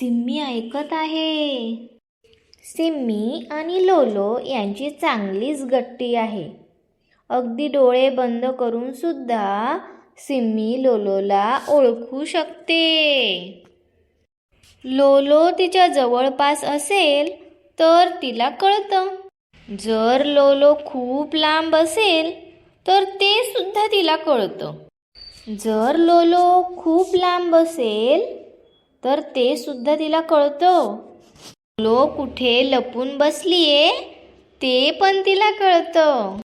सिम्मी ऐकत आहे. सिम्मी आणि लोलो यांची चांगलीच गट्टी आहे. अगदी डोळे बंद करून सुद्धा सिम्मी लोलोला ओळखू शकते. लोलो तिच्या जवळपास असेल तर तिला कळतं. जर लोलो खूप लांब असेल तर ते सुद्धा तिला कळतं. जर लोलो खूप लांब असेल तर ते सुद्धा तिला कळतं. लोलो कुठे लपून बसलीये ते पण तिला कळतं.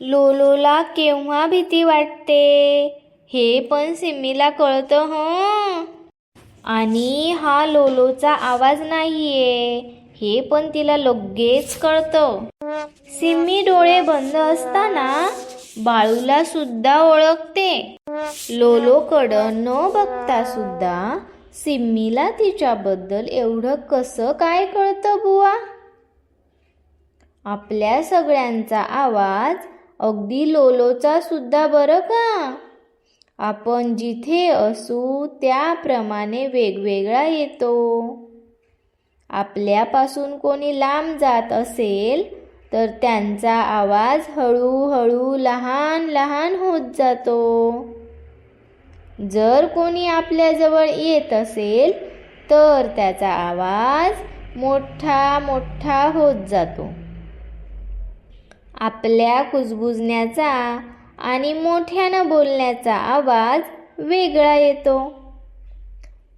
लोलोला केव्हा भीती वाटते हे पण सिम्मीला कळतं हं. आणि हा लोलोचा आवाज नाहीये हे पण तिला लगेच कळतं. सिम्मी डोळे बंद असताना बाळूला सुद्धा ओळखते. लोलोकडं न बघता सुद्धा सिम्मीला तिच्याबद्दल एवढं कसं काय कळतं बुवा? आपल्या सगळ्यांचा आवाज अगदी लोलोचा सुद्धा बरं का? आपण जिथे असू त्याप्रमाणे वेगवेगळा येतो. आपल्यापासून कोणी लांब जात असेल तर त्यांचा आवाज हळूहळू लहान लहान होत जातो. जर कोणी आपल्याजवळ येत असेल तर त्याचा आवाज मोठा मोठा होत जातो. आपल्या कुजबुजण्याचा आणि मोठ्यानं बोलण्याचा आवाज वेगळा येतो.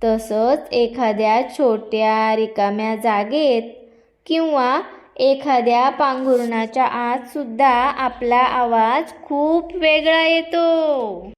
तसंच एखाद्या छोट्या रिकाम्या जागेत किंवा एखाद्या पांघरुणाच्या आतसुद्धा आपला आवाज खूप वेगळा येतो.